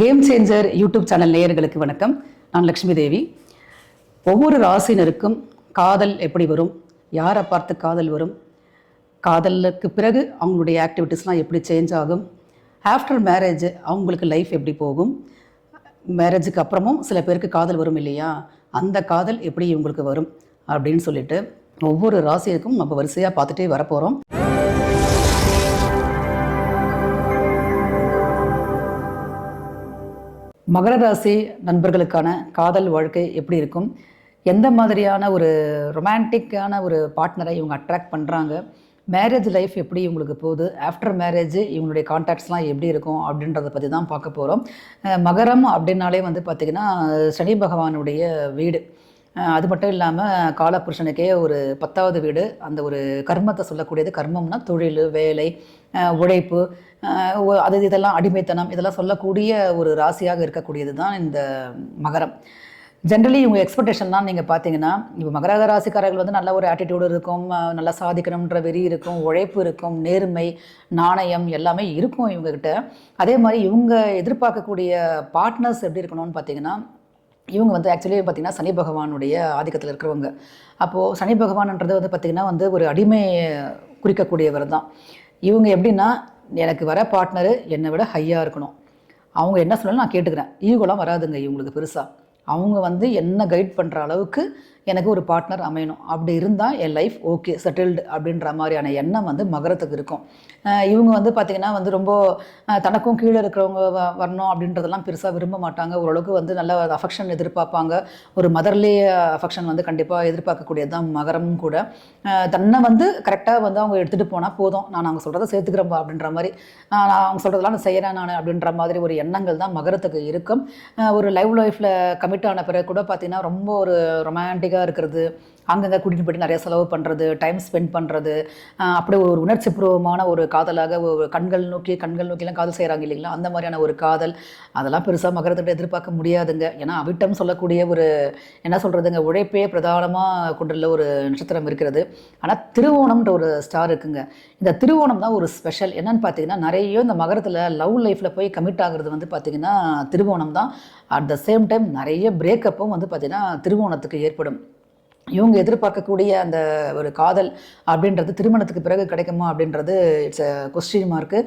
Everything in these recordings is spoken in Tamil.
கேம் சேஞ்சர் யூடியூப் சேனல் நேயர்களுக்கு வணக்கம். நான் லக்ஷ்மி தேவி. ஒவ்வொரு ராசினருக்கும் காதல் எப்படி வரும்? யாரை பார்த்து காதல் வரும்? காதலுக்கு பிறகு அவங்களுடைய ஆக்டிவிட்டீஸ்லாம் எப்படி சேஞ்ச் ஆகும்? ஆஃப்டர் மேரேஜ் அவங்களுக்கு லைஃப் எப்படி போகும்? மேரேஜுக்கு அப்புறமும் சில பேருக்கு காதல் வரும் இல்லையா? அந்த காதல் எப்படி இவங்களுக்கு வரும்? அப்படின்னு சொல்லிட்டு ஒவ்வொரு ராசியருக்கும் நம்ம வரிசையாக பார்த்துட்டே வரப்போகிறோம் மகர ராசி நண்பர்களுக்கான காதல் வாழ்க்கை எப்படி இருக்கும்? எந்த மாதிரியான ஒரு ரொமான்டிக்கான ஒரு பார்ட்னரை இவங்க அட்ராக்ட் பண்ணுறாங்க மேரேஜ் லைஃப் எப்படி இவங்களுக்கு போகுது? ஆஃப்டர் மேரேஜ் இவங்களுடைய கான்டாக்ட்ஸ்லாம் எப்படி இருக்கும்? அப்படின்றத பற்றி தான் பார்க்க போகிறோம் மகரம் அப்படின்னாலே வந்து பார்த்திங்கன்னா சனி பகவானுடைய வீடு. அது மட்டும் இல்லாமல் காலபுருஷனுக்கே ஒரு பத்தாவது வீடு. அந்த ஒரு கர்மத்தை சொல்லக்கூடியது கர்மம்னா தொழில் வேலை உழைப்பு அது இதெல்லாம் அடிமைத்தனம் இதெல்லாம் சொல்லக்கூடிய ஒரு ராசியாக இருக்கக்கூடியது தான் இந்த மகரம். ஜென்ரலி இவங்க எக்ஸ்பெக்டேஷன்லாம் நீங்கள் பார்த்தீங்கன்னா இப்போ மகராக ராசிக்காரர்கள் வந்து நல்ல ஒரு ஆட்டிடியூடு இருக்கும் நல்லா சாதிக்கணுன்ற வெறி இருக்கும் உழைப்பு இருக்கும் நேர்மை நாணயம் எல்லாமே இருக்கும் இவங்கக்கிட்ட அதே மாதிரி இவங்க எதிர்பார்க்கக்கூடிய பார்ட்னர்ஸ் எப்படி இருக்கணும்னு பார்த்தீங்கன்னா இவங்க வந்து ஆக்சுவலி பார்த்திங்கன்னா சனி பகவானுடைய ஆதிக்கத்தில் இருக்கிறவங்க. அப்போது சனி பகவான்ன்றது வந்து பார்த்திங்கன்னா வந்து ஒரு அடிமை குறிக்கக்கூடியவர் தான். இவங்க எப்படின்னா எனக்கு வர பார்ட்னரு என்னை விட ஹையாக இருக்கணும். அவங்க என்ன சொன்னாலும் நான் கேட்டுக்கிறேன். ஈகோலாம் வராதுங்க இவங்களுக்கு பெருசாக அவங்க வந்து என்ன கைட் பண்ணுற அளவுக்கு எனக்கு ஒரு பார்ட்னர் அமையணும். அப்படி இருந்தால் என் லைஃப் ஓகே செட்டில்டு அப்படின்ற மாதிரியான எண்ணம் வந்து மகரத்துக்கு இருக்கும். இவங்க வந்து பார்த்திங்கன்னா வந்து ரொம்ப தனக்கும் கீழே இருக்கிறவங்க வ- வரணும் அப்படின்றதெல்லாம் பெருசாக விரும்ப மாட்டாங்க. ஓரளவுக்கு வந்து நல்ல அஃபெக்ஷன் எதிர்பார்ப்பாங்க. ஒரு மதர்லி அஃபெக்ஷன் வந்து கண்டிப்பாக எதிர்பார்க்கக்கூடியது தான் மகரமும் கூட. தன்னை வந்து கரெக்டாக வந்து அவங்க எடுத்துகிட்டு போனால் போதும். நான் அவங்க சொல்கிறத சேர்த்துக்கிறேன் அப்படின்ற மாதிரி நான் அவங்க சொல்கிறதெல்லாம் நான் செய்கிறேன் நான் அப்படின்ற மாதிரி ஒரு எண்ணங்கள் தான் மகரத்துக்கு இருக்கும். ஒரு லைவ் லைஃப்பில் கமிட் ஆன பிறகு கூட பார்த்திங்கன்னா ரொம்ப ஒரு ரொமான்டிக் ஜாலியாக இருக்கிறது அங்கங்கே கூட்டிகிட்டு போயிட்டு நிறைய செலவு பண்ணுறது டைம் ஸ்பெண்ட் பண்ணுறது அப்படி ஒரு உணர்ச்சிபூர்வமான ஒரு காதலாக ஒரு கண்கள் நோக்கி கண்கள் நோக்கிலாம் காதல் செய்கிறாங்க இல்லைங்களா? அந்த மாதிரியான ஒரு காதல் அதெல்லாம் பெருசாக மகரத்திட்ட எதிர்பார்க்க முடியாதுங்க. ஏன்னா அவிட்டம் சொல்லக்கூடிய ஒரு என்ன சொல்கிறதுங்க உழைப்பே பிரதானமாக கொண்டுள்ள ஒரு நட்சத்திரம் இருக்கிறது. ஆனால் திருவோணம்ன்ற ஒரு ஸ்டார் இருக்குங்க. இந்த திருவோணம் தான் ஒரு ஸ்பெஷல் என்னன்னு பார்த்தீங்கன்னா நிறைய இந்த மகரத்தில் லவ் லைஃப்பில் போய் கமிட் ஆகிறது வந்து பார்த்திங்கன்னா திருவோணம் தான். அட் த சேம் டைம் நிறைய பிரேக்கப்பும் வந்து பார்த்திங்கன்னா திருவோணத்துக்கு ஏற்படும். இவங்க எதிர்பார்க்கக்கூடிய அந்த ஒரு காதல் அப்படின்றது திருமணத்துக்கு பிறகு கிடைக்குமா அப்படின்றது இட்ஸ் அ கொஸ்டின் மார்க்கு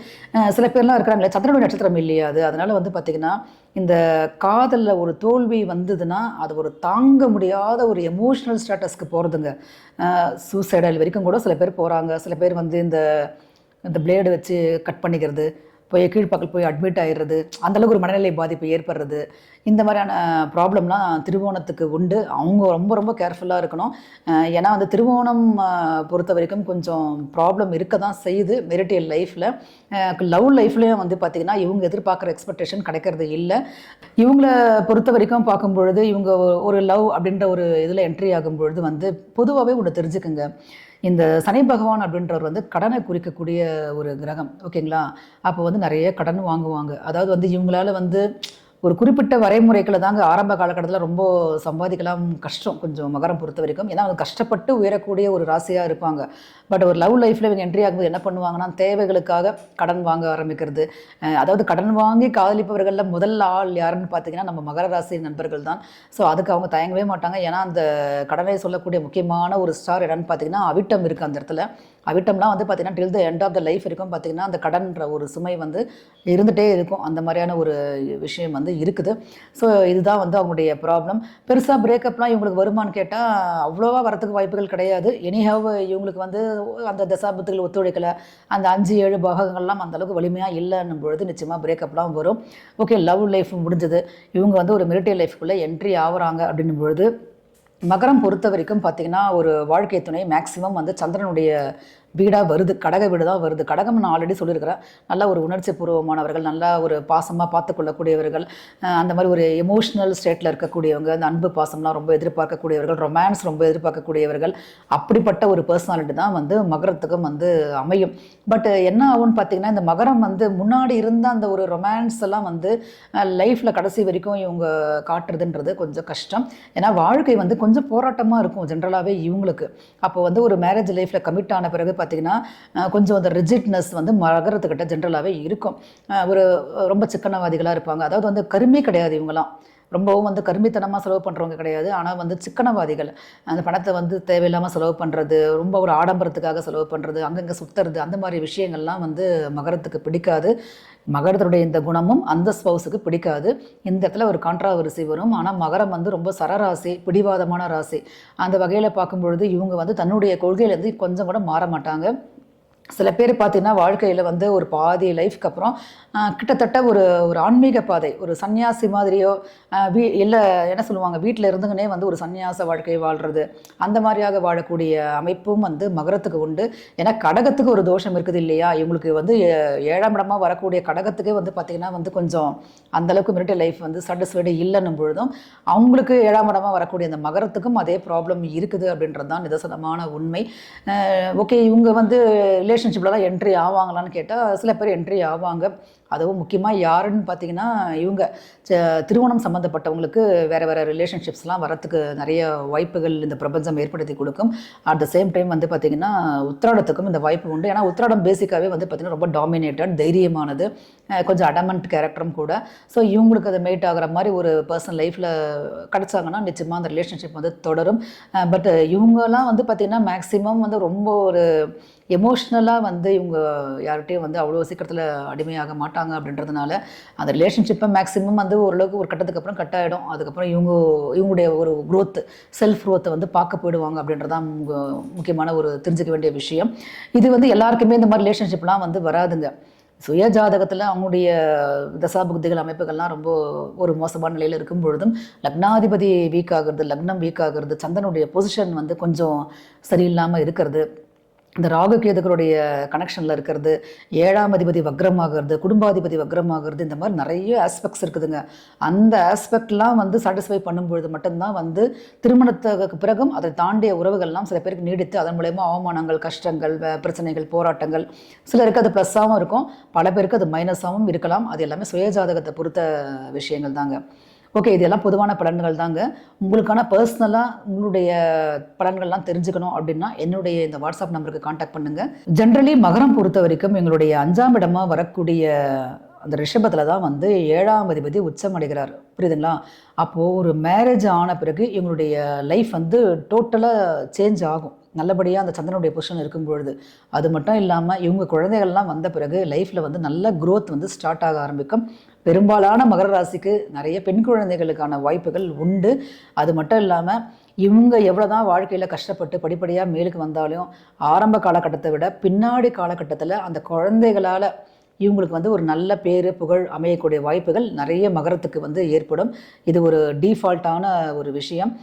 சில பேர்லாம் இருக்கிறாங்களே சந்திரனுடைய நட்சத்திரம் இல்லையா அது? அதனால் வந்து பார்த்திங்கன்னா இந்த காதலில் ஒரு தோல்வி வந்ததுன்னா அது ஒரு தாங்க முடியாத ஒரு எமோஷ்னல் ஸ்டேட்டஸ்க்கு போகிறதுங்க சூசைடல் வரைக்கும் கூட சில பேர் போகிறாங்க சில பேர் வந்து இந்த இந்த பிளேடு வச்சு கட் பண்ணிக்கிறது போய் கீழ்ப்பக்கல் போய் அட்மிட் ஆயிடுறது அந்தளவுக்கு ஒரு மனநிலை பாதிப்பு ஏற்படுறது. இந்த மாதிரியான ப்ராப்ளம்லாம் திருவோணத்துக்கு உண்டு. அவங்க ரொம்ப ரொம்ப கேர்ஃபுல்லாக இருக்கணும். ஏன்னா வந்து திருவோணம் பொறுத்த வரைக்கும் கொஞ்சம் ப்ராப்ளம் இருக்க தான் செய்யுது மெரிட்டியல் லைஃப்பில் லவ் லைஃப்லேயும் வந்து பார்த்திங்கன்னா இவங்க எதிர்பார்க்குற எக்ஸ்பெக்டேஷன் கிடைக்கிறது இல்லை. இவங்கள பொறுத்த வரைக்கும் பார்க்கும் பொழுது இவங்க ஒரு லவ் அப்படின்ற ஒரு இதில் என்ட்ரி ஆகும் பொழுது வந்து பொதுவாகவே ஒன்று தெரிஞ்சுக்குங்க. இந்த சனி பகவான் அப்படின்றவர் வந்து கடனை குறிக்கக்கூடிய ஒரு கிரகம் ஓகேங்களா? அப்போ வந்து நிறைய கடன் வாங்குவாங்க. அதாவது வந்து இவங்களால வந்து ஒரு குறிப்பிட்ட வரைமுறைகளை தாங்க ஆரம்ப காலகட்டத்தில் ரொம்ப சம்பாதிக்கலாம் கஷ்டம். கொஞ்சம் மகரம் பொறுத்த வரைக்கும். ஏன்னா அவங்க கஷ்டப்பட்டு உயரக்கூடிய ஒரு ராசியாக இருப்பாங்க. பட் ஒரு லவ் லைஃப்பில் இவங்க என்ட்ரி ஆகும்போது என்ன பண்ணுவாங்கன்னா தேவைகளுக்காக கடன் வாங்க ஆரம்பிக்கிறது. அதாவது கடன் வாங்கி காதலிப்பவர்களில் முதல் ஆள் யாருன்னு பார்த்தீங்கன்னா நம்ம மகர ராசி நண்பர்கள் தான். ஸோ அதுக்கு அவங்க தயங்கவே மாட்டாங்க. ஏன்னா அந்த கடனை சொல்லக்கூடிய முக்கியமான ஒரு ஸ்டார் என்னன்னு பார்த்தீங்கன்னா அவிட்டம் இருக்குது அந்த இடத்துல. அவிட்டம்லாம் வந்து பார்த்தீங்கன்னா till the end of the life இருக்கும் பார்த்திங்கன்னா அந்த கடன்ற ஒரு சுமை வந்து இருந்துகிட்டே இருக்கும். அந்த மாதிரியான ஒரு விஷயம் வந்து இருக்குது. ஸோ இதுதான் வந்து அவங்களுடைய ப்ராப்ளம் பெருசாக பிரேக்கப்லாம் இவங்களுக்கு வருமான்னு கேட்டால் அவ்வளோவா வரத்துக்கு வாய்ப்புகள் கிடையாது. எனிஹாவ் இவங்களுக்கு வந்து அந்த தசாபத்துகள் ஒத்துழைக்கலை. அந்த அஞ்சு ஏழு பாகங்கள்லாம் அந்தளவுக்கு வலிமையாக இல்லைன்னும் பொழுது நிச்சயமாக பிரேக்கப்லாம் வரும். ஓகே லவ் லைஃப் முடிஞ்சது. இவங்க வந்து ஒரு மிலிட்டரி லைஃப்குள்ளே என்ட்ரி ஆகுறாங்க அப்படின்னும் பொழுது மகரம் பொறுத்த வரைக்கும் பார்த்தீங்கன்னா ஒரு வாழ்க்கை துணை மேக்ஸிமம் வந்து சந்திரனுடைய வீடாக வருது கடக வீடு தான் வருது. கடகம் நான் ஆல்ரெடி சொல்லியிருக்கிறேன். நல்ல ஒரு உணர்ச்சி பூர்வமானவர்கள் நல்லா ஒரு பாசமாக பார்த்துக்கொள்ளக்கூடியவர்கள் அந்த மாதிரி ஒரு எமோஷ்னல் ஸ்டேட்டில் இருக்கக்கூடியவங்க அந்த அன்பு பாசம்லாம் ரொம்ப எதிர்பார்க்கக்கூடியவர்கள் ரொமான்ஸ் ரொம்ப எதிர்பார்க்கக்கூடியவர்கள் அப்படிப்பட்ட ஒரு பர்சனாலிட்டி தான் வந்து மகரத்துக்கும் வந்து அமையும். பட் என்ன ஆகும்னு பார்த்தீங்கன்னா இந்த மகரம் வந்து முன்னாடி இருந்த அந்த ஒரு ரொமான்ஸ் எல்லாம் வந்து லைஃப்பில் கடைசி வரைக்கும் இவங்க காட்டுறதுன்றது கொஞ்சம் கஷ்டம். ஏன்னா வாழ்க்கை வந்து கொஞ்சம் போராட்டமாக இருக்கும் ஜென்ரலாகவே இவங்களுக்கு. அப்போ வந்து ஒரு மேரேஜ் லைஃப்பில் கமிட் ஆன பிறகு பார்த்திங்கன்னா கொஞ்சம் அந்த ரிஜிட்னஸ் வந்து மகரத்துக்கிட்ட ஜென்ரலாகவே இருக்கும். ஒரு ரொம்ப சிக்கனவாதிகளாக இருப்பாங்க. அதாவது வந்து கருமே கிடையாது இவங்களாம் ரொம்பவும் வந்து கருமித்தனமாக செலவு பண்ணுறவங்க கிடையாது. ஆனால் வந்து சிக்கனவாதிகள். அந்த பணத்தை வந்து தேவையில்லாமல் செலவு பண்ணுறது ரொம்ப ஒரு ஆடம்பரத்துக்காக செலவு பண்ணுறது அங்கங்கே சுற்றுறது அந்த மாதிரி விஷயங்கள்லாம் வந்து மகரத்துக்கு பிடிக்காது. மகரத்தினுடைய இந்த குணமும் அந்த ஸ்பௌஸுக்கு பிடிக்காது. இந்த இடத்துல ஒரு கான்ட்ராவரிசி வரும். ஆனால் மகரம் வந்து ரொம்ப சரராசி பிடிவாதமான ராசி. அந்த வகையில் பார்க்கும்பொழுது இவங்க வந்து தன்னுடைய கொள்கையிலேருந்து கொஞ்சம் கூட மாற மாட்டாங்க. சில பேர் பார்த்தீங்கன்னா வாழ்க்கையில் வந்து ஒரு பாதி லைஃப்க்கு அப்புறம் கிட்டத்தட்ட ஒரு ஒரு ஆன்மீக பாதை ஒரு சன்னியாசி மாதிரியோ வீ இல்லை என்ன சொல்லுவாங்க வீட்டில் இருந்துங்கனே வந்து ஒரு சன்னியாச வாழ்க்கையை வாழ்கிறது அந்த மாதிரியாக வாழக்கூடிய அமைப்பும் வந்து மகரத்துக்கு உண்டு. ஏன்னா கடகத்துக்கு ஒரு தோஷம் இருக்குது இல்லையா? இவங்களுக்கு வந்து ஏழாம் இடமாக வரக்கூடிய கடகத்துக்கே வந்து பார்த்திங்கன்னா வந்து கொஞ்சம் அந்தளவுக்கு மிரட்டி லைஃப் வந்து சாட்டிஸ்ஃபைடு இல்லைன்னும் பொழுதும் அவங்களுக்கு ஏழாம் இடமாக வரக்கூடிய அந்த மகரத்துக்கும் அதே ப்ராப்ளம் இருக்குது அப்படின்றது தான் நிதர்சனமான உண்மை. ஓகே இவங்க வந்து ரிலேஷன்ஷிப்லலாம் என்ட்ரி ஆவாங்களான்னு கேட்டால் சில பேர் என்ட்ரி ஆவாங்க. அதுவும் முக்கியமாக யாருன்னு பார்த்தீங்கன்னா இவங்க ச- திருமணம் சம்மந்தப்பட்டவங்களுக்கு வேறு வேறு ரிலேஷன்ஷிப்ஸ்லாம் வரத்துக்கு நிறைய வாய்ப்புகள் இந்த பிரபஞ்சம் ஏற்படுத்தி கொடுக்கும். அட் த சேம் டைம் வந்து பார்த்திங்கன்னா உத்திராடத்துக்கும் இந்த வாய்ப்பு உண்டு. ஏன்னா உத்திராடம் பேசிக்காகவே வந்து பார்த்திங்கன்னா ரொம்ப டாமினேட்டட் தைரியமானது கொஞ்சம் அடமண்ட் கேரக்டரும் கூட. ஸோ இவங்களுக்கு அதை மேட் ஆகிற மாதிரி ஒரு பர்சன் லைஃப்பில் கிடச்சாங்கன்னா நிச்சயமாக அந்த ரிலேஷன்ஷிப் வந்து தொடரும். பட் இவங்கெல்லாம் வந்து பார்த்திங்கன்னா மேக்ஸிமம் வந்து ரொம்ப ஒரு எமோஷ்னலாக வந்து இவங்க யார்கிட்டையும் வந்து அவ்வளோ சீக்கிரத்தில் அடிமையாக மாட்டாங்க. அப்படின்றதுனால அந்த ரிலேஷன்ஷிப்பை மேக்ஸிமம் வந்து ஓரளவுக்கு ஒரு கட்டத்துக்கு அப்புறம் கட் ஆகிடும் அதுக்கப்புறம் இவங்க இவங்களுடைய ஒரு growth செல்ஃப் க்ரோத்தை வந்து பார்க்க போயிடுவாங்க அப்படின்றதான் மு- முக்கியமான ஒரு தெரிஞ்சுக்க வேண்டிய விஷயம். இது வந்து எல்லாருக்குமே இந்த மாதிரி ரிலேஷன்ஷிப்லாம் வந்து வராதுங்க. சுய ஜாதகத்தில் அவங்களுடைய தசாபுக்திகள் அமைப்புகள்லாம் ரொம்ப ஒரு மோசமான நிலையில் இருக்கும் பொழுதும் லக்னாதிபதி வீக் ஆகிறது லக்னம் வீக் ஆகிறது சந்தனுடைய பொசிஷன் வந்து கொஞ்சம் சரியில்லாமல் இருக்கிறது. இந்த ராகு கேதுகளுடைய கனெக்ஷனில் இருக்கிறது ஏழாம் அதிபதி வக்ரமாகிறது குடும்பாதிபதி வக்ரமாகிறது இந்த மாதிரி நிறைய ஆஸ்பெக்ட்ஸ் இருக்குதுங்க. அந்த ஆஸ்பெக்ட்லாம் வந்து சாட்டிஸ்ஃபை பண்ணும்பொழுது மட்டும்தான் வந்து திருமணத்துக்கு பிறகும் அதை தாண்டிய உறவுகள்லாம் சில பேருக்கு நீடித்து அதன் மூலயமா அவமானங்கள் கஷ்டங்கள் பிரச்சனைகள் போராட்டங்கள் சிலருக்கு அது ப்ளஸ்ஸாகவும் இருக்கும். பல பேருக்கு அது மைனஸாகவும் இருக்கலாம். அது எல்லாமே சுயஜாதகத்தை பொறுத்த விஷயங்கள் தாங்க. ஓகே இதெல்லாம் பொதுவான பலன்கள் தாங்க. உங்களுக்கான பர்சனலாக உங்களுடைய பலன்கள்லாம் தெரிஞ்சுக்கணும் அப்படின்னா என்னுடைய இந்த வாட்ஸ்அப் நம்பருக்கு காண்டாக்ட் பண்ணுங்கள் ஜென்ரலி மகரம் பொறுத்த வரைக்கும் எங்களுடைய அஞ்சாம் இடமாக வரக்கூடிய அந்த ரிஷபத்தில் தான் வந்து ஏழாம் அதிபதி உச்சம் அடைகிறார் புரியுதுங்களா? அப்போது ஒரு மேரேஜ் ஆன பிறகு இவங்களுடைய லைஃப் வந்து டோட்டலாக சேஞ்ச் ஆகும். நல்லபடியாக அந்த சந்திரனுடைய பொசிஷன் இருக்கும் பொழுது. அது மட்டும் இல்லாமல் இவங்க குழந்தைகள்லாம் வந்த பிறகு லைஃப்பில் வந்து நல்ல க்ரோத் வந்து ஸ்டார்ட் ஆக ஆரம்பிக்கும். பெரும்பாலான மகர ராசிக்கு நிறைய பெண் குழந்தைகளுக்கான வாய்ப்புகள் உண்டு. அது மட்டும் இல்லாமல் இவங்க எவ்வளோ தான் வாழ்க்கையில் கஷ்டப்பட்டு படிப்படியாக மேலுக்கு வந்தாலும் ஆரம்ப காலகட்டத்தை விட பின்னாடி காலகட்டத்தில் அந்த குழந்தைகளால் இவங்களுக்கு வந்து ஒரு நல்ல பேர் புகழ் அமையக்கூடிய வாய்ப்புகள் நிறைய மகரத்துக்கு வந்து ஏற்படும். இது ஒரு டீஃபால்ட்டான ஒரு விஷயம்.